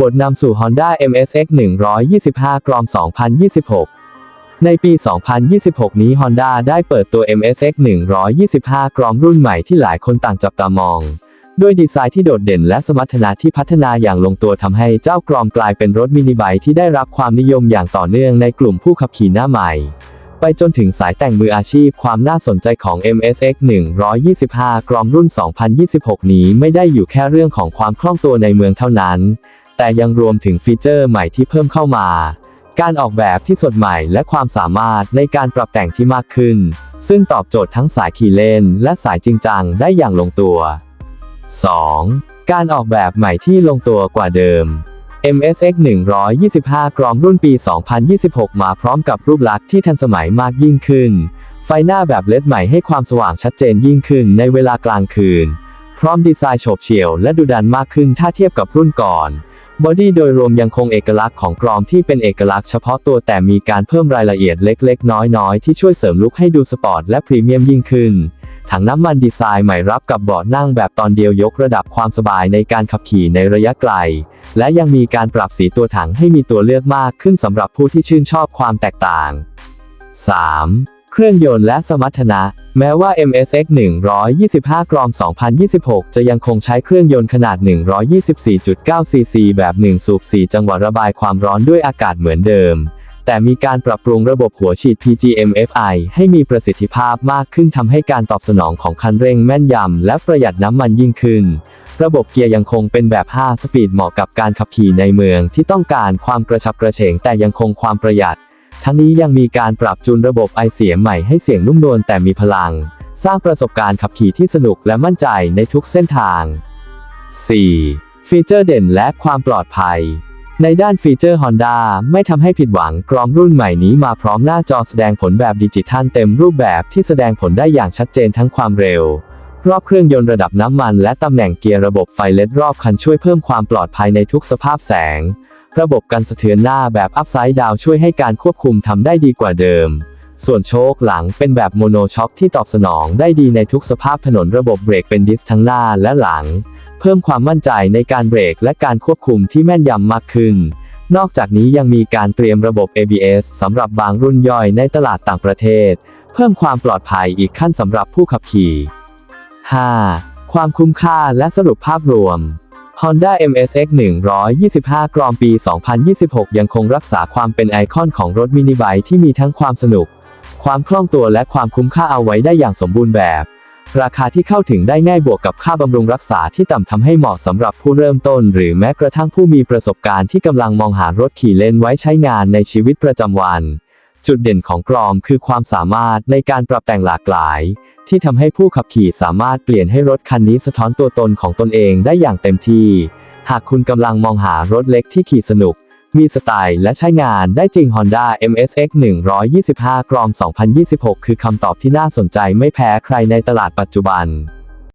บทนำสู่ Honda MSX 125 กรอม 2026 ในปี 2026 นี้ Honda ได้เปิดตัว MSX 125 กรอมรุ่นใหม่ที่หลายคนต่างจับตามองด้วยดีไซน์ที่โดดเด่นและสมรรถนะที่พัฒนาอย่างลงตัวทำให้เจ้ากรอมกลายเป็นรถมินิไบค์ที่ได้รับความนิยมอย่างต่อเนื่องในกลุ่มผู้ขับขี่หน้าใหม่ ไปจนถึงสายแต่งมืออาชีพความน่าสนใจของ MSX 125 กรอมรุ่น 2026 นี้ไม่ได้อยู่แค่เรื่องของความคล่องตัวในเมืองเท่านั้น แต่ยังรวมถึงฟีเจอร์ใหม่ที่เพิ่มเข้ามา การออกแบบที่สดใหม่และความสามารถในการปรับแต่งที่มากขึ้น ซึ่งตอบโจทย์ทั้งสายขี่เล่น และสายจริงจังได้อย่างลงตัว 2. การออกแบบใหม่ที่ลงตัวกว่าเดิม MSX 125 กรอมรุ่นปี 2026 มาพร้อมกับรูปลักษณ์ที่ทันสมัยมากยิ่งขึ้น ไฟหน้าแบบเลดใหม่ให้ความสว่างชัดเจนยิ่งขึ้นในเวลากลางคืน พร้อมดีไซน์โฉบเฉี่ยวและดุดันมากขึ้นถ้าเทียบกับรุ่นก่อน บอดี้โดยรวมยังคงเอกลักษณ์ของกรอมที่เป็นเอกลักษณ์เฉพาะตัวแต่มีการเพิ่มรายละเอียดเล็กๆ น้อยๆ ที่ช่วยเสริมลุคให้ดูสปอร์ตและพรีเมียมยิ่งขึ้น ถังน้ำมันดีไซน์ใหม่รับกับเบาะนั่งแบบตอนเดียวยกระดับความสบายในการขับขี่ในระยะไกล และยังมีการปรับสีตัวถังให้มีตัวเลือกมากขึ้นสำหรับผู้ที่ชื่นชอบความแตกต่าง 3. เครื่องยนต์และสมรรถนะ แม้ว่า MSX 125 กรอม 2026 จะยังคงใช้เครื่องยนต์ขนาด 124.9 ซีซี แบบ 1 สูบ 4 จังหวะระบายความร้อนด้วยอากาศเหมือนเดิม แต่มีการปรับปรุงระบบหัวฉีด PGM-FI ให้มีประสิทธิภาพมากขึ้นทำให้การตอบสนองของคันเร่งแม่นยำและประหยัดน้ำมันยิ่งขึ้น ระบบเกียร์ยังคงเป็นแบบ 5 สปีดเหมาะกับการขับขี่ในเมืองที่ต้องการความกระฉับกระเฉงแต่ยังคงความประหยัด ทั้งนี้ยังมีการปรับจูนระบบไอเสียงใหม่ให้เสียงนุ่มนวลแต่มีพลัง สร้างประสบการณ์ขับขี่ที่สนุกและมั่นใจในทุกเส้นทาง 4. ฟีเจอร์เด่นและความปลอดภัย ในด้านฟีเจอร์ Honda ไม่ทำให้ผิดหวังกรอมรุ่นใหม่นี้มาพร้อมหน้าจอแสดงผลแบบดิจิทัลเต็มรูปแบบที่แสดงผลได้อย่างชัดเจนทั้งความเร็ว รอบเครื่องยนต์ระดับน้ำมัน และตำแหน่งเกียร์ระบบไฟเลดรอบคันช่วยเพิ่มความปลอดภัยในทุกสภาพแสง ระบบกันสะเทือนหน้าแบบอัพไซด์ดาวช่วยให้การควบคุมทำได้ดีกว่าเดิม ส่วนโชคหลังเป็นแบบโมโนช็อคที่ตอบสนองได้ดีในทุกสภาพถนนระบบเบรกเป็นดิสทั้งหน้าและหลัง เพิ่มความมั่นใจในการเบรกและการควบคุมที่แม่นยำมากขึ้น นอกจากนี้ยังมีการเตรียมระบบ ABS สำหรับบางรุ่นย่อยในตลาดต่างประเทศ เพิ่มความปลอดภัยอีกขั้นสำหรับผู้ขับขี่ 5. ความคุ้มค่าและสรุปภาพรวม Honda MSX 125 กรอมปี 2026 ยังคงรักษาความเป็นไอคอนของรถมินิไบค์ที่มีทั้งความสนุก ความคล่องตัวและความคุ้มค่าเอาไว้ได้อย่างสมบูรณ์แบบ ราคาที่เข้าถึงได้ง่ายบวกกับค่าบำรุงรักษาที่ต่ำทำให้เหมาะสำหรับผู้เริ่มต้น หรือแม้กระทั่งผู้มีประสบการณ์ที่กำลังมองหารถขี่เล่นไว้ใช้งานในชีวิตประจำวัน จุดเด่นของกรอมคือความสามารถในการปรับแต่งหลากหลาย ที่ทำให้ผู้ขับขี่สามารถเปลี่ยนให้รถคันนี้สะท้อนตัวตนของตนเองได้อย่างเต็มที่ หากคุณกำลังมองหารถเล็กที่ขี่สนุก มีสไตล์และใช้งานได้จริง Honda MSX 125 กรอม 2026 คือคำตอบที่น่าสนใจไม่แพ้ใครในตลาดปัจจุบัน